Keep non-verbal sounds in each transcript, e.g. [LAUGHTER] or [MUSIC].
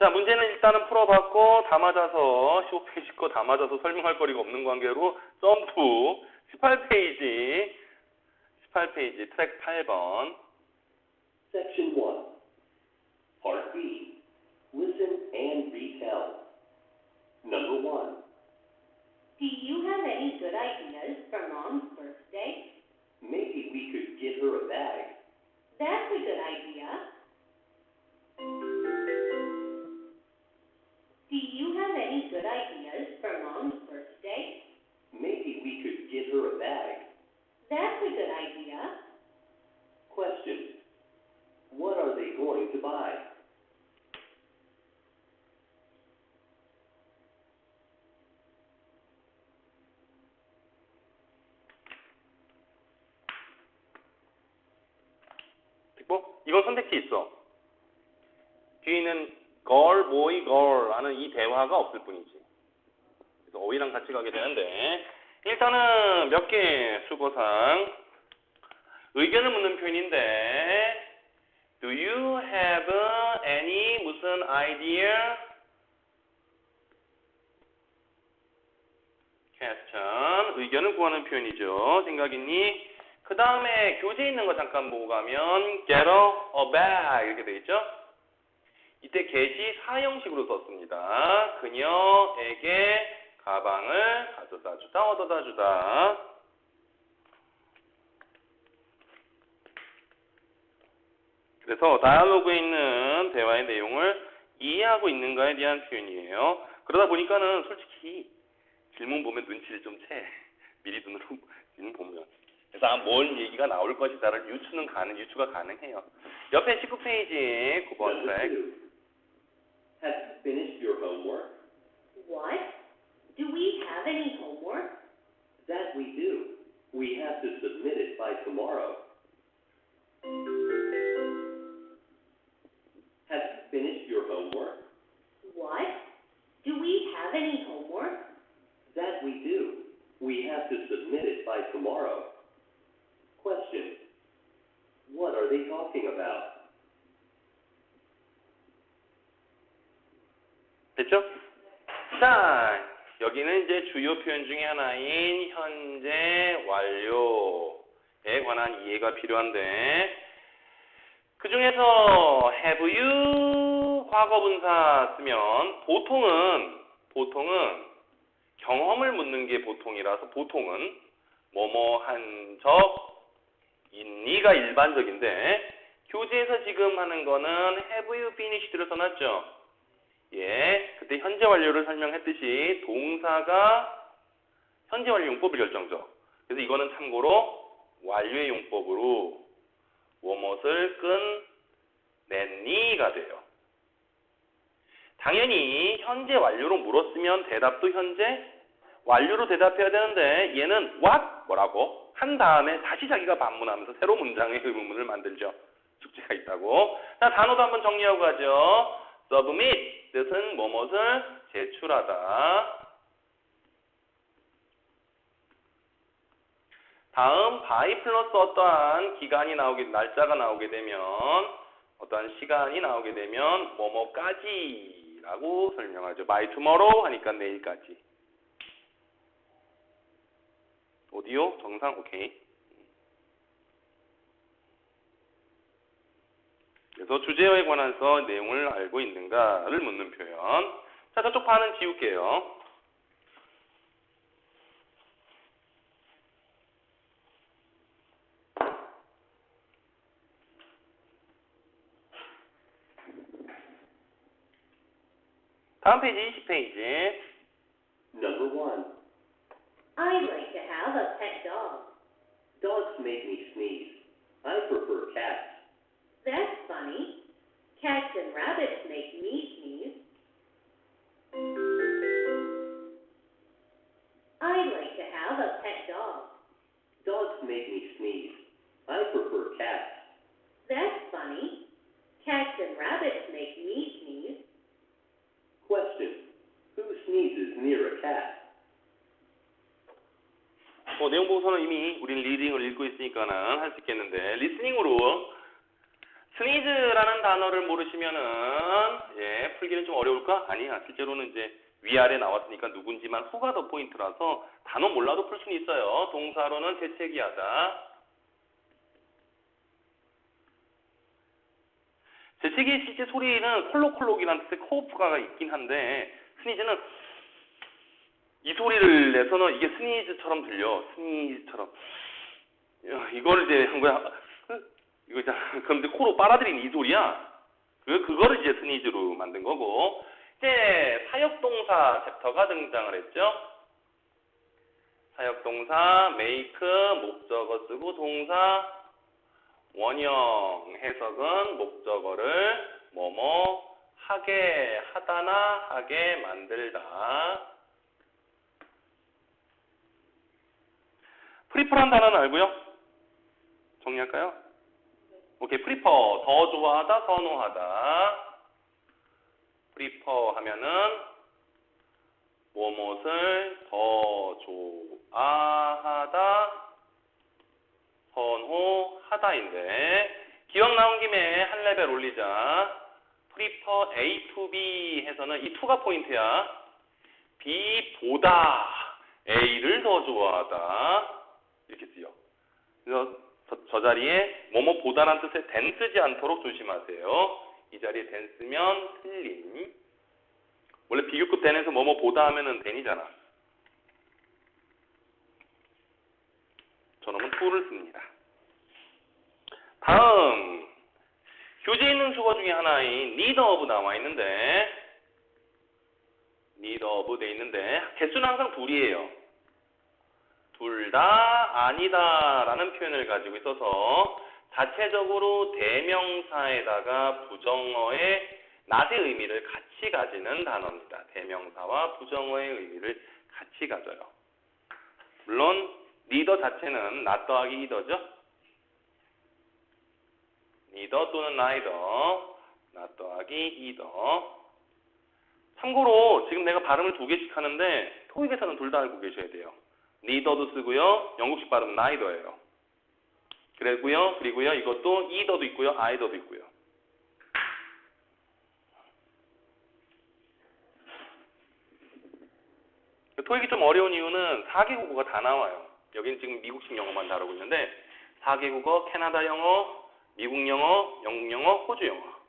자, 문제는 일단은 풀어봤고 다 맞아서 15페이지 거 다 맞아서 설명할 거리가 없는 관계로 점프 18페이지 18페이지 트랙 8번 Section 1. Part B. Listen and retell. Number 1. Do you have any good ideas for Mom's birthday? Maybe we could get her a bag. That's a good idea. 뒤에 있는 girl, boy, girl 하는 이 대화가 없을 뿐이지. 그래서 어휘랑 같이 가게 되는데 일단은 몇 개 수고상 의견을 묻는 표현인데 Do you have any 무슨 idea? question 의견을 구하는 표현이죠. 생각 있니? 그 다음에 교재에 있는 거 잠깐 보고 가면 get a bag 이렇게 돼 있죠. 이때 get이 사형식으로 썼습니다. 그녀에게 가방을 가져다 주다, 얻어다 주다. 그래서 다이얼로그에 있는 대화의 내용을 이해하고 있는가에 대한 표현이에요. 그러다 보니까는 솔직히 질문 보면 눈치를 좀 채. [LAUGHS] 미리 눈으로 보면. 그래서 아, 뭔 얘기가 나올 것이다를 유추는 가능, 유추가 가능해요. 옆에 19페이지 9번 Number 트랙. 2. Have you finished your homework? What? Do we have any homework? That we do. We have to submit it by tomorrow. Have you finished your homework? What? Do we have any homework? That we do. We have to submit it by tomorrow. Question. What are they talking about? 됐죠? 자, 여기는 이제 주요 표현 중에 하나인 현재 완료에 관한 이해가 필요한데 그 중에서 have you 과거 분사 쓰면 보통은 보통은 경험을 묻는 게 보통이라서 보통은 뭐뭐 한 적 있니가 일반적인데 교재에서 지금 하는 거는 have you finished를 써놨죠. 예, 그때 현재 완료를 설명했듯이 동사가 현재 완료 용법이 결정적. 그래서 이거는 참고로 완료의 용법으로 무엇을 끝냈니가 돼요. 당연히 현재 완료로 물었으면 대답도 현재 완료로 대답해야 되는데 얘는 what 뭐라고 한 다음에 다시 자기가 반문하면서 새로 문장의 의문문을 만들죠. 숙제가 있다고. 자, 단어도 한번 정리하고 가죠. Submit 뜻은 뭐뭇을 제출하다. 다음 by 플러스 어떠한 기간이 나오게 날짜가 나오게 되면 어떠한 시간이 나오게 되면 뭐뭐까지라고 설명하죠. by tomorrow 하니까 내일까지. 오디오 정상 오케이. 그래서 주제에 관해서 내용을 알고 있는가를 묻는 표현. 자, 저쪽 판은 지울게요. 다음 페이지 20페이지. Number 1. I'd like to have a pet dog. Dogs make me sneeze. Cats and rabbits make me sneeze. I'd like to have a pet dog. Dogs make me sneeze. I prefer cats. That's funny. Cats and rabbits make me sneeze. Question. Who sneezes near a cat? 뭐 내용 보고서는 이미 우린 리딩을 읽고 있으니까는 할 수 있겠는데 리스닝으로 스니즈라는 단어를 모르시면은 예 풀기 쓰기는 좀 어려울까? 아니야. 실제로는 이제 위아래 나왔으니까 누군지만 후가 더 포인트라서 단어 몰라도 풀 수는 있어요. 동사로는 재채기하다. 재채기의 실제 소리는 콜록콜록이라는 뜻의 코어프가 있긴 한데 스니즈는 이 소리를 내서는 이게 스니즈처럼 들려. 스니즈처럼. 야, 이걸 이제 한 거야. 이거 [LAUGHS] 그럼 이제 코로 빨아들이는 이 소리야. 그 그거를 이제 스니즈로 만든 거고. 이제 사역동사 챕터가 등장을 했죠. 사역동사 make 목적어 쓰고 동사 원형 해석은 목적어를 뭐뭐 하게 하다나 하게 만들다. 프리퍼란 단어는 알고요? 정리할까요? 오케이, 프리퍼. 더 좋아하다, 선호하다. 프리퍼 하면은 무엇을 더 좋아하다, 선호하다인데 기억 나온 김에 한 레벨 올리자. 프리퍼 A to B 해서는 이 to가 포인트야. B보다 A를 더 좋아하다. 이렇게 쓰여. 그래서 저, 저 자리에 뭐뭐 보다란 뜻의 된 쓰지 않도록 조심하세요. 이 자리에 된 쓰면 틀림. 원래 비교급 된에서 뭐뭐 보다 하면은 된이잖아. 저놈은 to를 씁니다. 다음 교재에 있는 주어 중에 하나인 need 나와 있는데 need 돼 있는데 개수는 항상 둘이에요. 둘 다 아니다라는 표현을 가지고 있어서 자체적으로 대명사에다가 부정어의 낫의 의미를 같이 가지는 단어입니다. 대명사와 부정어의 의미를 같이 가져요. 물론 리더 자체는 낫 더하기 이더죠. 니더 또는 나이더 낫 더하기 이더 참고로 지금 내가 발음을 두 개씩 하는데 토익에서는 둘 다 알고 계셔야 돼요. 니더도 쓰고요. 영국식 발음 나이더예요. 그리고요. 그리고요. 이것도 이더도 있고요. 아이더도 있고요. 토익이 좀 어려운 이유는 4개 국어가 다 나와요. 여기는 지금 미국식 영어만 다루고 있는데 4개 국어, 캐나다 영어, 미국 영어, 영국 영어, 호주 영어.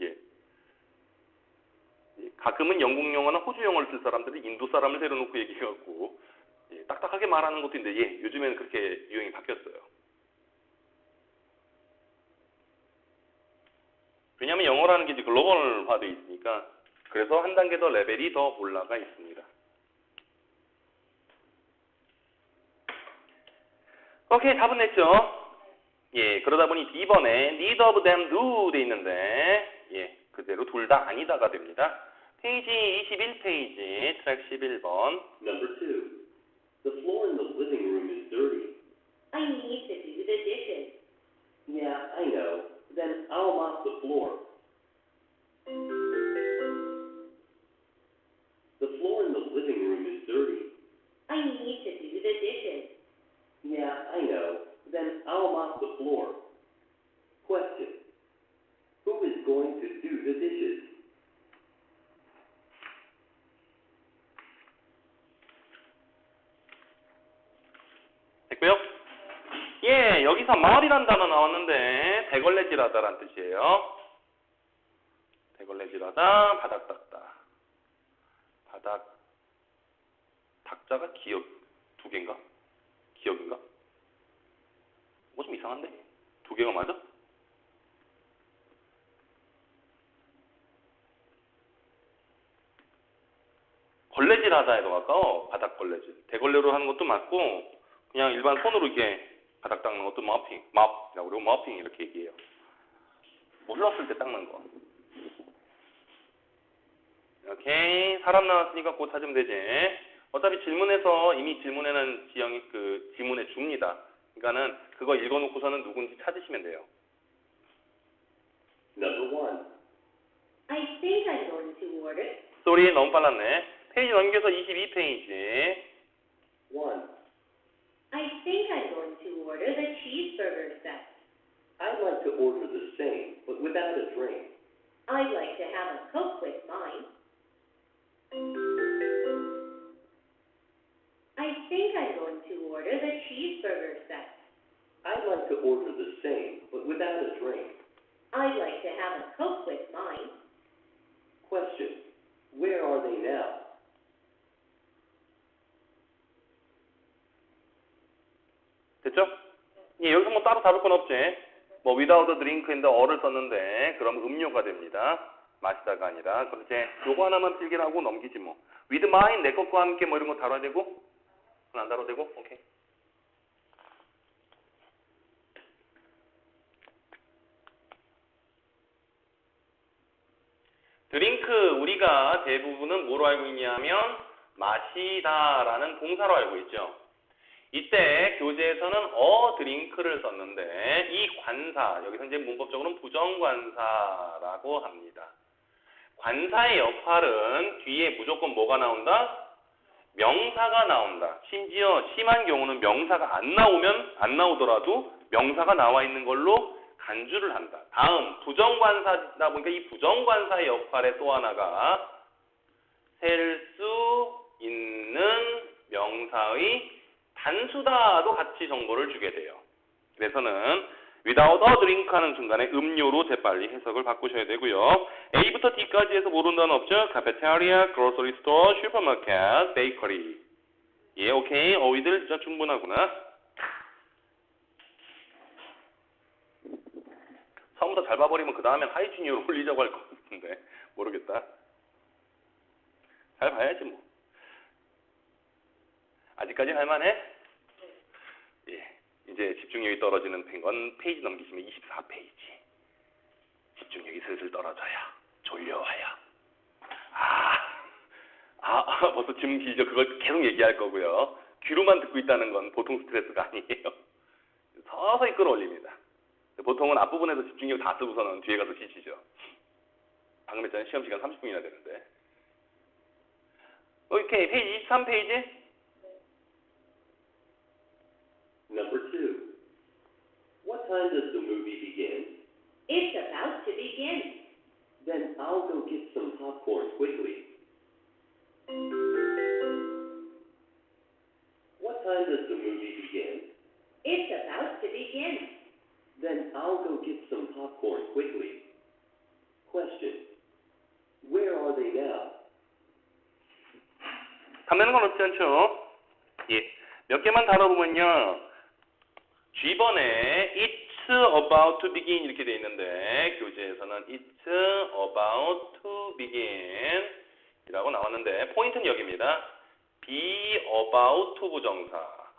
예. 예, 가끔은 영국 영어나 호주 영어를 쓸 사람들이 인도 사람을 데려놓고 얘기해갖고 예, 딱딱하게 말하는 것도 있는데 예, 요즘에는 그렇게 유행이 바뀌었어요. 왜냐하면 영어라는 게 이제 글로벌화되어 있으니까 그래서 한 단계 더 레벨이 더 올라가 있습니다. 오케이 답은 냈죠? 예, 그러다 보니 B번에 neither of them do 돼 있는데 예, 그대로 둘 다 아니다가 됩니다. 페이지 21페이지 트랙 11번 Number two. The floor in the living room is dirty. I need to do the dishes. Yeah, I know. Then I'll mop the floor. The floor in the living room is dirty. I need to do the dishes. Yeah, I know. Then I'll mop the floor. Question. Who is going to do the dishes? 여기서 마을이란 단어 나왔는데 대걸레질하다란 뜻이에요. 대걸레질하다, 바닥 닦다. 바닥 닦자가 기억 두 개인가? 기억인가? 뭐 좀 이상한데? 두 개가 맞아? 걸레질 하다에도 가까워. 바닥 걸레질. 대걸레로 하는 것도 맞고 그냥 일반 손으로 이렇게 바닥 닦는 것도 머핑, 맙이라고 그러고 머핑 이렇게 얘기해요. 몰랐을 때 닦는 거. 오케이. 사람 나왔으니까 곧 찾으면 되지. 어차피 질문에서 이미 질문에는 지형이 그 지문에 줍니다. 그러니까는 그거 읽어놓고서는 누군지 찾으시면 돼요. Number one. I think I'm going to order. 쏘리 너무 빨랐네. 페이지 넘겨서 22페이지. One. I think I'm going to order the cheeseburger set. I'd like to order the same, but without a drink. I I'd like to have a Coke with mine. I think I'm going to order the cheeseburger set. I'd like to order the same, but without a drink. I'd like to have a Coke with mine. Question. Where are they now? 됐죠? 예, 여기서 뭐 따로 다룰 건 없지. 뭐 without a drink 인데 어를 썼는데 그럼 음료가 됩니다. 마시다가 아니라. 이제 요거 하나만 필기하고 넘기지 뭐. with mine 내 것과 함께 뭐 이런 거 다뤄야 되고 안 다뤄도 되고 오케이. 드링크 우리가 대부분은 뭐로 알고 있냐면 마시다라는 동사로 알고 있죠. 이때 교재에서는 어 드링크를 썼는데 이 관사 여기서 이제 문법적으로는 부정관사라고 합니다. 관사의 역할은 뒤에 무조건 뭐가 나온다? 명사가 나온다. 심지어 심한 경우는 명사가 안 나오면 안 나오더라도 명사가 나와 있는 걸로 간주를 한다. 다음 부정관사다 보니까 이 부정관사의 역할의 또 하나가 셀 수 있는 명사의 단수다도 같이 정보를 주게 돼요. 그래서는 without a drink 하는 중간에 음료로 재빨리 해석을 바꾸셔야 되고요. A부터 D까지 해서 단어 없죠? cafeteria, grocery store, supermarket, bakery. 예, 오케이. 어휘들 진짜 충분하구나. 처음부터 잘 봐버리면 그 다음에 하이주니어로 올리자고 할 것 같은데 모르겠다. 잘 봐야지 뭐. 아직까지 할만해? 예. 이제 집중력이 떨어지는 건 페이지 넘기시면 24페이지. 집중력이 슬슬 떨어져요. 졸려와요. 아, 아, [LAUGHS] 벌써 지금 기죠. 그걸 계속 얘기할 거고요. 귀로만 듣고 있다는 건 보통 스트레스가 [LAUGHS] 아니에요. 서서히 끌어올립니다. 보통은 앞부분에서 집중력 다 쓰고서는 뒤에 가서 쉬시죠. 방금 했잖아요. 시험 시간 30분이나 되는데. 오케이. 페이지 23페이지. time does the movie begin? It's about to begin. Then I'll go get some popcorn quickly. What time does the movie begin? It's about to begin. Then I'll go get some popcorn quickly. Question. Where are they now? 탐내는 건 없지 않죠? 예. 몇 개만 다뤄보면요. G번에 It's about to begin 이렇게 돼 있는데 교재에서는 It's about to begin 이라고 나왔는데 포인트는 여기입니다. be about to 부정사.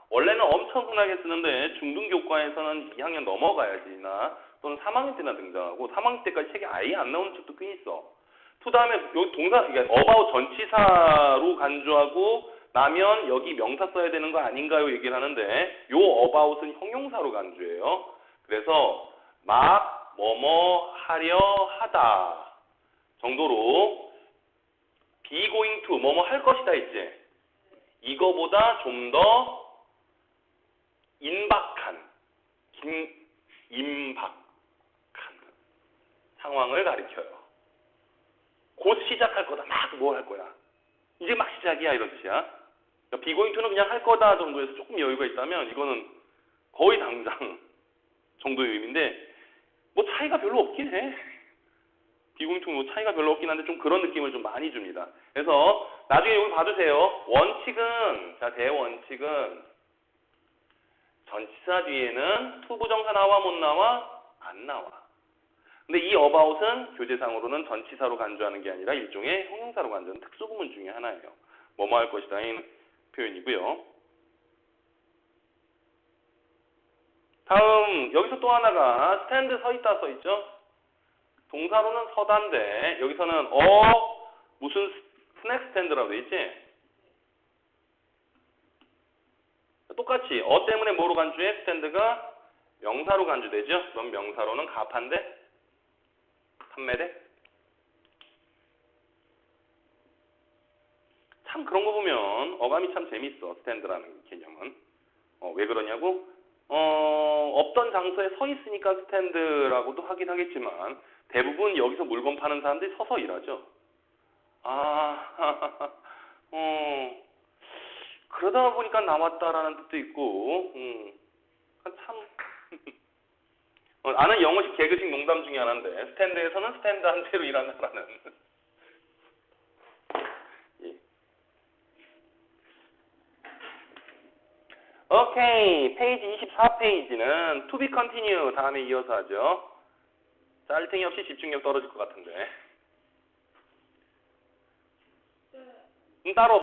원래는 엄청 흔하게 쓰는데 중등교과에서는 2학년 넘어가야지나 또는 3학년 때나 등장하고 3학년 때까지 책이 아예 안 나오는 책도 꽤 있어. 그 다음에 여기 동사, 그러니까 about 전치사로 간주하고 나면 여기 명사 써야 되는 거 아닌가요? 얘기를 하는데 요 about은 형용사로 간주해요. 그래서 막 뭐뭐 하려 하다 정도로 be going to 뭐뭐 할 것이다 있지. 이거보다 좀 더 임박한, 긴, 임박한 상황을 가리켜요. 곧 시작할 거다. 막뭐할 거야. 이제 막 시작이야 이런 뜻이야. 그러니까 비고잉투는 그냥 할 거다 정도에서 조금 여유가 있다면 이거는 거의 당장 [LAUGHS] 정도의 의미인데 뭐 차이가 별로 없긴 해. 비고잉투는 뭐 차이가 별로 없긴 한데 좀 그런 느낌을 좀 많이 줍니다. 그래서 나중에 여기 봐주세요. 원칙은 자 대원칙은 전치사 뒤에는 투부정사 나와 못 나와 안 나와. 근데 이 about은 교재상으로는 전치사로 간주하는 게 아니라 일종의 형용사로 간주하는 특수부문 중에 하나예요. 뭐뭐 할 것이다인 표현이고요. 다음 여기서 또 하나가 스탠드 서 있다 써 있죠. 동사로는 서다인데 여기서는 어 무슨 스낵 스탠드라고 돼 있지? 똑같이 어 때문에 뭐로 간주해? 스탠드가 명사로 간주되죠. 그럼 명사로는 가판대 판매대? 참 그런 거 보면 어감이 참 재밌어 스탠드라는 개념은 어, 왜 그러냐고 어, 없던 장소에 서 있으니까 스탠드라고도 하긴 하겠지만 대부분 여기서 물건 파는 사람들이 서서 일하죠. 아, [LAUGHS] 어, 그러다 보니까 남았다라는 뜻도 있고, 음, 참. [LAUGHS] 어, 아는 영어식 개그식 농담 중에 하나인데, 스탠드에서는 스탠드 한 채로 일한다라는. 예. 오케이. 페이지 24페이지는 to be continue 다음에 이어서 하죠. 짤탱이 없이 집중력 떨어질 것 같은데. 음, 따로